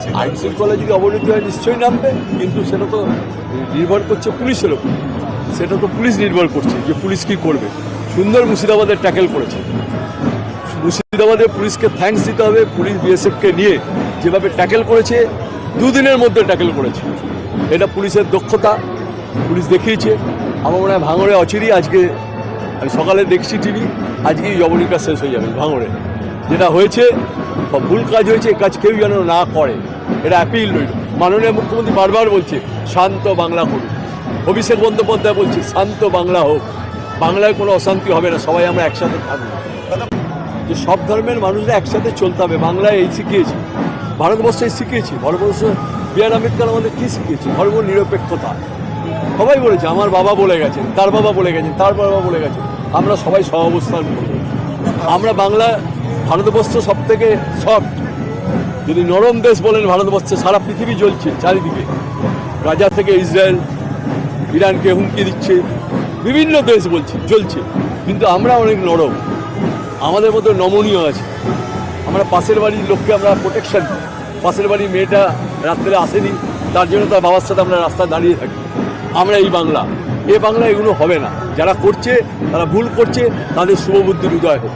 আইন শৃঙ্খলা যদি অবনতি হয়, নিশ্চয়ই নামবে। কিন্তু সেটা তো নির্ভর করছে পুলিশের ওপর। সেটা তো পুলিশ নির্ভর করছে যে পুলিশ কি করবে। সুন্দর মুর্শিদাবাদের ট্যাকেল করেছে। মুর্শিদাবাদে পুলিশকে থ্যাঙ্কস দিতে হবে পুলিশ বিএসএফকে নিয়ে। যেভাবে ট্যাকেল করেছে, দুদিনের মধ্যে ট্যাকেল করেছে। এটা পুলিশের দক্ষতা। পুলিশ দেখিয়েছে। আমার মনে হয় ভাঙড়ে অচিরি আজকে, আমি সকালে দেখছি টিভি আজকেই জবনিকা শেষ হয়ে যাবে ভাঙড়ে। যেটা হয়েছে, বা ভুল কাজ হয়েছে কাজ কেউ যেন না করে। এটা অ্যাপিল রইল। মাননীয় মুখ্যমন্ত্রী বারবার বলছে, শান্ত বাংলা করুন। অভিষেক বন্দ্যোপাধ্যায় বলছে, শান্ত বাংলা হোক। বাংলায় কোনো অশান্তি হবে না, সবাই আমরা একসাথে থাকব। যে সব ধর্মের মানুষরা একসাথে চলতে হবে, বাংলায় এই শিখিয়েছে, ভারতবর্ষে এই শিখিয়েছি, ভারতবর্ষ বি আর আম্বেদকর আমাদের কী শিখিয়েছে? ধর্ম নিরপেক্ষতা। সবাই বলেছে, আমার বাবা বলে গেছেন, তার বাবা বলে গেছেন, তার বাবা বলে গেছেন। আমরা সবাই সহাবস্থান করব। আমরা বাংলা ভারতবর্ষ সব থেকে সফট যদি নরম দেশ বলেন ভারতবর্ষে, সারা পৃথিবী জ্বলছে চারিদিকে। গাজা থেকে ইসরায়েল, ইরানকে হুমকি দিচ্ছে, বিভিন্ন দেশ বলছে, জ্বলছে। কিন্তু আমরা অনেক নরম। আমাদের মধ্যে নমনীয় আছে। আমরা পাশের বাড়ির লোককে আমরা প্রোটেকশন দিই পাশের বাড়ির মেয়েটা রাত্রে আসেনি, তার জন্য তার বাবার সাথে আমরা রাস্তায় দাঁড়িয়ে থাকি। আমরা এই বাংলা। এ বাংলা এগুলো হবে না। যারা করছে, তারা ভুল করছে, তাদের শুভবুদ্ধির উদয় হোক।